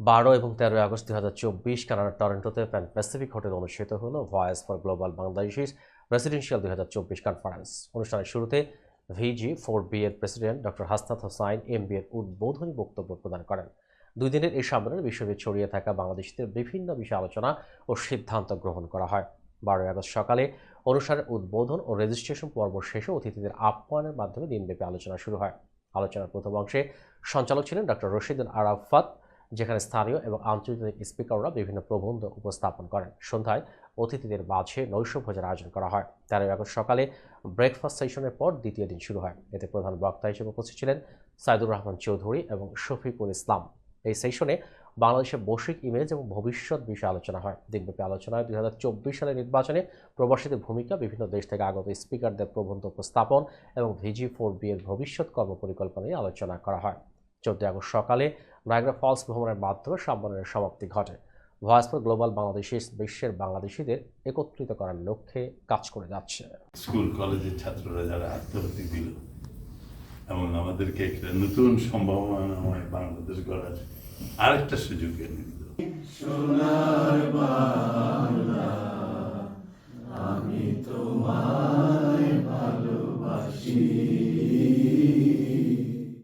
বারো এবং তেরোই আগস্ট দুই হাজার চব্বিশ কানাডার টরেন্টোতে প্যান প্যাসিফিক হোটেল অনুষ্ঠিত হল voice for global Bangladeshis presidential দুই হাজার চব্বিশ কনফারেন্স। অনুষ্ঠানের শুরুতে ভিজি ফোর বি এর president doctor Hasnat Hossain M B এর উদ্বোধনী বক্তব্য প্রদান করেন। দুই দিনের এই সম্মেলনে বিশ্বব্যাপী ছড়িয়ে থাকা বাংলাদেশিদের বিভিন্ন বিষয়ে আলোচনা ও সিদ্ধান্ত গ্রহণ করা হয়। বারোই আগস্ট সকালে অনুষ্ঠানের উদ্বোধন ও রেজিস্ট্রেশন পর্ব শেষে অতিথিদের আপ্যায়নের মাধ্যমে দিনব্যাপী আলোচনা শুরু হয়। আলোচনার প্রথম অংশে সঞ্চালক ছিলেন ডক্টর রশিদুল আরাফাত। যেখানে স্থানীয় এবং আন্তর্জাতিক স্পিকাররা বিভিন্ন প্রবন্ধ উপস্থাপন করেন। সন্ধ্যায় অতিথিদের মাঝে নৈশভোজের আয়োজন করা হয়। তেরোই আগস্ট সকালে ব্রেকফাস্ট সেশনের পর দ্বিতীয় দিন শুরু হয়। এতে প্রধান বক্তা হিসেবে উপস্থিত ছিলেন সাইদুর রহমান চৌধুরী এবং শফিকুল ইসলাম। এই সেশনে বাংলাদেশের বৈশ্বিক ইমেজ এবং ভবিষ্যৎ বিষয়ে আলোচনা হয়। দিনব্যাপী আলোচনায় দুই হাজার চব্বিশ সালের নির্বাচনে প্রবাসীদের ভূমিকা, বিভিন্ন দেশ থেকে আগত স্পিকারদের প্রবন্ধ উপস্থাপন এবং ভিজি ফোর বি এর ভবিষ্যৎ কর্মপরিকল্পনা নিয়ে আলোচনা করা হয়। চোদ্দ আগস্ট সকালে নায়গ্রা ফলস ভ্রমণের মাধ্যমে সম্মেলনের সমাপ্তি ঘটে। ভয়েস ফর গ্লোবাল বাংলাদেশি বিশ্বের বাংলাদেশিদের একত্রিত করার লক্ষ্যে কাজ করে যাচ্ছে। স্কুল কলেজের ছাত্ররা যারা আত্মহতি দিল এবং আমাদেরকে একটা নতুন সম্ভাবনা বাংলাদেশ গড়ার আরেকটা সুযোগ এনে দিল।